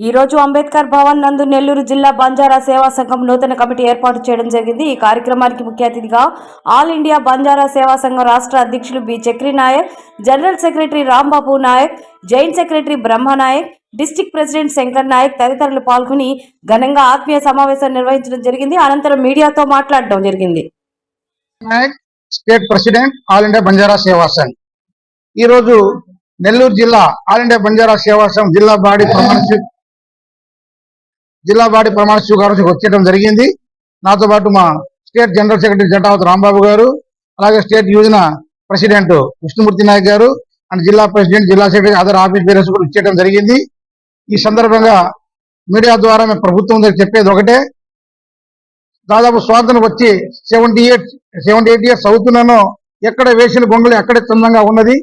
ఈ రోజు అంబేద్కర్ భవన్ నందు నెల్లూరు జిల్లా బంజారా సేవా సంఘం నూతన కమిటీ ఏర్పాటు చేయడం జరిగింది. ఈ కార్యక్రమానికి ముఖ్య అతిథిగా ఆల్ ఇండియా బంజారా సేవా సంఘం రాష్ట్ర అధ్యక్షులు B Chakri Naik general secretary Rambabu Naik joint secretary Brahma Naik district president Shankar Naik తదితరులు పాల్గొని ఘనంగా ఆత్మీయ సమావేశం నిర్వహించడం జరిగింది. అనంతరం మీడియాతో మాట్లాడడం జరిగింది. State president all India Banjara Seva Sangh. ఈరోజు నెల్లూరు జిల్లా ఆల్ ఇండియా బంజారా సేవా సంఘ్ జిల్లా బాడీ ప్రమాణ జిల్లా బాడీ ప్రమాణ స్వీకారం వచ్చేయడం జరిగింది. నాతో పాటు మా state general secretary Jatavath Rambabu garu అలాగే స్టేట్ యువజన ప్రెసిడెంట్ విష్ణుమూర్తి నాయక్ గారు అండ్ జిల్లా ప్రెసిడెంట్ జిల్లా సెక్రటరీ అదర్ ఆఫీస్ బేరస్ కూడా ఇచ్చేయడం జరిగింది. ఈ సందర్భంగా మీడియా ద్వారా మేము ప్రభుత్వం దగ్గర చెప్పేది ఒకటే. దాదాపు స్వాతంత్రం వచ్చి seventy eight seventy eight years అవుతున్నానో ఎక్కడ వేసిన గొంగళి అక్కడే చందంగా ఉన్నది.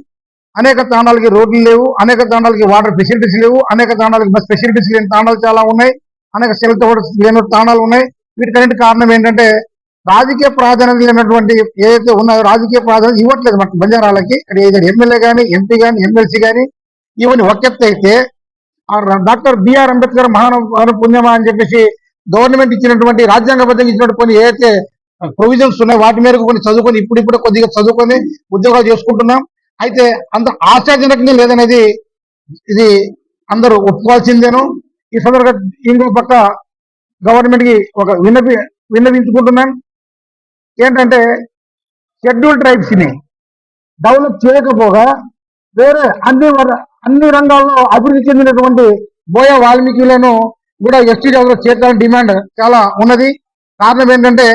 అనేక తాండాలకి రోడ్లు లేవు అనేక తాండాలకి వాటర్ ఫెసిలిటీస్ లేవు అనేక తాండాలకి బస్ ఫెసిలిటీస్ లేని తాండాలు చాలా ఉన్నాయి. అనేక సెల్తో కూడా లేని తాండాలు ఉన్నాయి. వీటికన్నిటి కారణం ఏంటంటే రాజకీయ ప్రాధాన్యత లేనటువంటి ఏదైతే ఉన్నాయో రాజకీయ ప్రాధాన్యత ఇవ్వట్లేదు మన బంజారాలకి. ఇక్కడ ఏదైనా ఎమ్మెల్యే కానీ ఎంపీ కానీ ఎమ్మెల్సీ కానీ ఇవన్నీ ఒకెత్త అయితే డాక్టర్ బిఆర్ అంబేద్కర్ మహాన పుణ్యమా అని చెప్పేసి గవర్నమెంట్ ఇచ్చినటువంటి రాజ్యాంగబద్ధంగా ఇచ్చినటువంటి కొన్ని ఏదైతే ప్రొవిజన్స్ ఉన్నాయి వాటి మేరకు కొన్ని చదువుకొని ఇప్పుడిప్పుడు కొద్దిగా చదువుకొని ఉద్యోగాలు చేసుకుంటున్నాం. అయితే అంత ఆశాజనకంగా లేదనేది ఇది అందరూ ఒప్పుకోవాల్సిందేను. ఈ సందర్భంగా ఇంకో పక్క గవర్నమెంట్కి ఒక విన్నపి విన్నవించుకుంటున్నాను ఏంటంటే షెడ్యూల్ ట్రైబ్స్ని డెవలప్ చేయకపోగా వేరే అన్ని అన్ని రంగాల్లో అభివృద్ధి చెందినటువంటి బోయ వాల్మీకిలను కూడా ఎస్టీ జాబులో చేర్చాలని డిమాండ్ చాలా ఉన్నది. కారణం ఏంటంటే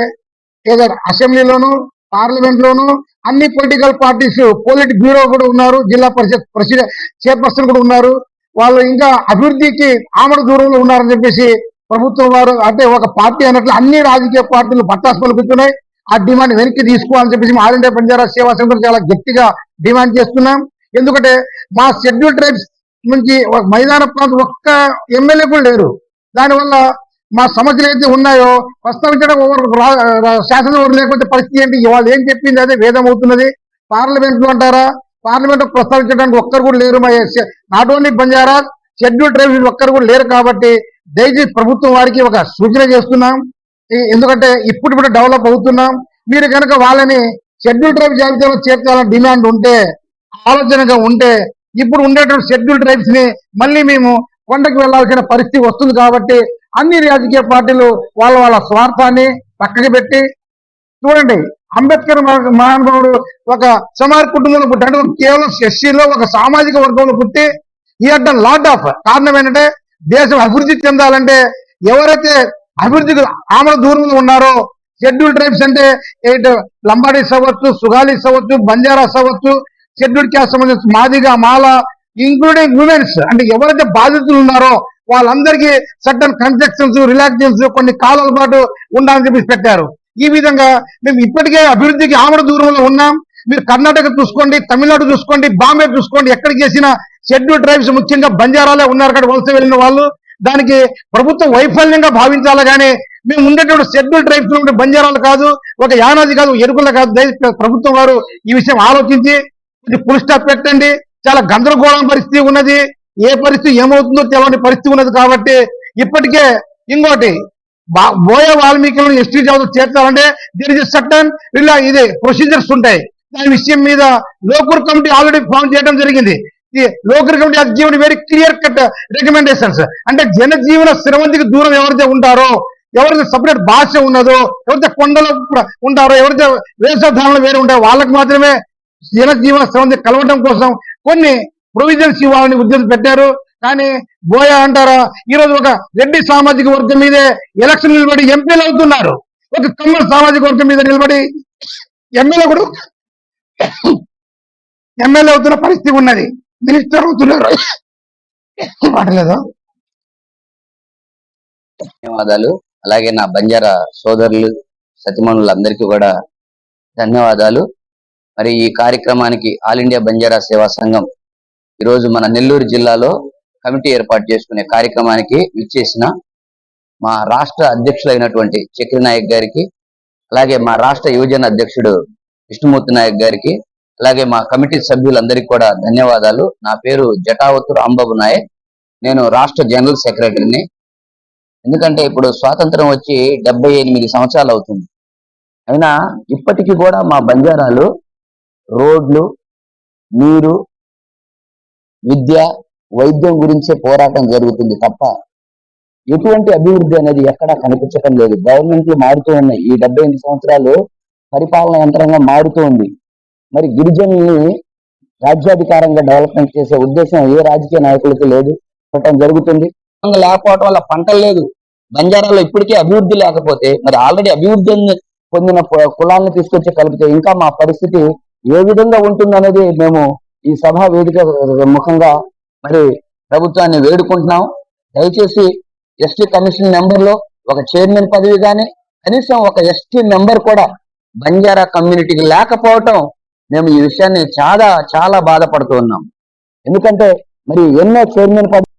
ఏదో అసెంబ్లీలోను పార్లమెంట్ లోను అన్ని పొలిటికల్ పార్టీస్ పోలిట్ బ్యూరో కూడా ఉన్నారు జిల్లా పరిషత్ ప్రెసిడెంట్ చైర్పర్సన్ కూడా ఉన్నారు. వాళ్ళు ఇంకా అభివృద్ధికి ఆమడ దూరంలో ఉన్నారని చెప్పేసి ప్రభుత్వం వారు అంటే ఒక పార్టీ అన్నట్లు అన్ని రాజకీయ పార్టీలు పట్టాసు పలుకుతున్నాయి ఆ డిమాండ్ వెనక్కి తీసుకోవాలని చెప్పేసి ఆల్ ఇండియా బంజారా సేవా సంఘం చాలా గట్టిగా డిమాండ్ చేస్తున్నాం. ఎందుకంటే మా షెడ్యూల్ ట్రైబ్స్ నుంచి ఒక మైదాన ప్రాంతం ఒక్క ఎమ్మెల్యే కూడా లేరు. దానివల్ల మా సమస్యలు అయితే ఉన్నాయో ప్రస్తావించడం ఎవరు రా- శాసనసభ లేకపోతే పరిస్థితి ఏంటి? వాళ్ళు ఏం చెప్పింది అదే వేదం అవుతున్నది. పార్లమెంట్లో అంటారా? పార్లమెంట్ ప్రస్తావించడానికి ఒక్కరు కూడా లేరు మా not only Banjara schedule tribes ఒక్కరు కూడా లేరు కాబట్టి దయచేసి ప్రభుత్వం వారికి ఒక సూచన చేస్తున్నాం. ఎందుకంటే ఇప్పుడు ఇప్పుడు డెవలప్ అవుతున్నాం. మీరు కనుక వాళ్ళని షెడ్యూల్ ట్రైబ్ జాబితాలో చేర్చాలని డిమాండ్ ఉంటే ఆలోచనగా ఉంటే ఇప్పుడు ఉండేటువంటి షెడ్యూల్ ట్రైబ్స్ని మళ్ళీ మేము కొండకు వెళ్ళాల్సిన పరిస్థితి వస్తుంది కాబట్టి అన్ని రాజకీయ పార్టీలు వాళ్ళ వాళ్ళ స్వార్థాన్ని పక్కకి పెట్టి చూడండి. అంబేద్కర్ మహానుభావుడు ఒక సమాజ కుటుంబంలో పుట్టాడు కేవలం ఎస్సీలో ఒక సామాజిక వర్గంలో పుట్టి ఈ అడ్డ లాట్ ఆఫ్ కారణం ఏంటంటే దేశం అభివృద్ధి చెందాలంటే ఎవరైతే అభివృద్ధికి ఆమల దూరంలో ఉన్నారో షెడ్యూల్ ట్రైబ్స్ అంటే ఎయిట్ లంబాడీస్ అవ్వచ్చు సుగాలీస్ అవ్వచ్చు బంజారాస్ అవ్వచ్చు షెడ్యూల్ క్యాస్ట్ సంబంధించిన మాదిగా మాల ఇంక్లూడింగ్ ఉమెన్స్ అంటే ఎవరైతే బాధితులు ఉన్నారో వాళ్ళందరికీ సర్టన్ కన్స్ట్రక్షన్స్ రిలాక్సేషన్స్ కొన్ని కాలాల పాటు ఉండాలని చెప్పేసి పెట్టారు. ఈ విధంగా మేము ఇప్పటికే అభివృద్ధికి ఆమడ దూరంలో ఉన్నాం. మీరు కర్ణాటక చూసుకోండి తమిళనాడు చూసుకోండి బాంబే చూసుకోండి ఎక్కడికి చేసిన షెడ్యూల్ ట్రైబ్స్ ముఖ్యంగా బంజారాలే ఉన్నారు అక్కడ వలస వెళ్ళిన వాళ్ళు. దానికి ప్రభుత్వం వైఫల్యంగా భావించాలి కానీ మేము ఉండేటువంటి షెడ్యూల్ ట్రైబ్స్ ఉండే బంజారాలు కాదు ఒక యానాది కాదు ఎరుకుల కాదు. ప్రభుత్వం వారు ఈ విషయం ఆలోచించి ఫుల్ స్టాప్ పెట్టండి. చాలా గందరగోళం పరిస్థితి ఉన్నది. ఏ పరిస్థితి ఏమవుతుందో తెలియని పరిస్థితి ఉన్నది కాబట్టి ఇప్పటికే ఇంకోటి బోయ వాల్మీకులను ఎస్టీ జాబ్ చేర్చాలంటే దీని ఇస్ సర్టన్ ఇలా ఇది ప్రొసీజర్స్ ఉంటాయి. దాని విషయం మీద లోకూర్ కమిటీ ఆల్రెడీ ఫామ్ చేయడం జరిగింది. లోకల్ కమిటీ has జీవన వెరీ క్లియర్ కట్ రికమెండేషన్స్ అంటే జనజీవన శ్రవంతికి దూరం ఎవరైతే ఉంటారో ఎవరైతే సపరేట్ భాష ఉన్నదో ఎవరైతే కొండలో ఉంటారో ఎవరైతే వేషధారణలు వేరే ఉంటారో వాళ్ళకి మాత్రమే జనజీవన శ్రవంతి కలవడం కోసం కొన్ని ప్రొవిజన్స్ ఇవ్వాలని ఉద్దేశం పెట్టారు కానీ బోయా అంటారా? ఈ రోజు ఒక రెడ్డి సామాజిక వర్గం మీదే ఎలక్షన్ నిలబడి ఎంపీలు అవుతున్నారు. ఒక కమ్మర్ సామాజిక వర్గం మీద నిలబడి ఎమ్మెల్యే కూడా ఎమ్మెల్యే అవుతున్న పరిస్థితి ఉన్నది. మినిస్టర్ అవుతున్నారు. మాటలేదు ధన్యవాదాలు. అలాగే నా బంజారా సోదరులు సతిమణులందరికీ కూడా ధన్యవాదాలు. మరి ఈ కార్యక్రమానికి ఆల్ ఇండియా బంజారా సేవా సంఘం ఈరోజు మన నెల్లూరు జిల్లాలో కమిటీ ఏర్పాటు చేసుకునే కార్యక్రమానికి విచ్చేసిన మా రాష్ట్ర అధ్యక్షులైనటువంటి చక్రి నాయక్ గారికి అలాగే మా రాష్ట్ర యువజన అధ్యక్షుడు విష్ణుమూర్తి నాయక్ గారికి అలాగే మా కమిటీ సభ్యులందరికీ కూడా ధన్యవాదాలు. నా పేరు జటావతు రాంబాబు నాయక్. నేను రాష్ట్ర జనరల్ సెక్రటరీని. ఎందుకంటే ఇప్పుడు స్వాతంత్రం వచ్చి డెబ్బై ఎనిమిది సంవత్సరాలు అవుతుంది. అయినా ఇప్పటికీ కూడా మా బంజారాలు రోడ్లు నీరు విద్య వైద్యం గురించే పోరాటం జరుగుతుంది తప్ప ఎటువంటి అభివృద్ధి అనేది ఎక్కడా కనిపించడం లేదు. గవర్నమెంట్లు మారుతూ ఉన్నాయి. ఈ డెబ్బై ఎనిమిది సంవత్సరాలు పరిపాలన యంత్రంగా మారుతూ ఉంది. మరి గిరిజనుల్ని రాజ్యాధికారంగా డెవలప్మెంట్ చేసే ఉద్దేశం ఏ రాజకీయ నాయకులకు లేదు. పెట్టడం జరుగుతుంది. లేకపోవడం వల్ల పంటలు లేదు. బంజారాలో ఇప్పటికే అభివృద్ధి లేకపోతే మరి ఆల్రెడీ అభివృద్ధి పొందిన కులాన్ని తీసుకొచ్చి కలిపితే ఇంకా మా పరిస్థితి ఏ విధంగా ఉంటుందనేది మేము ఈ సభా వేదిక ముఖంగా మరి ప్రభుత్వాన్ని వేడుకుంటున్నాం. దయచేసి ఎస్టీ కమిషన్ మెంబర్లో ఒక చైర్మన్ పదవి కానీ కనీసం ఒక ఎస్టీ మెంబర్ కూడా బంజారా కమ్యూనిటీకి లేకపోవటం మేము ఈ విషయాన్ని చాలా చాలా బాధపడుతూ ఉన్నాం. ఎందుకంటే మరి ఎన్నో చైర్మన్ పదవి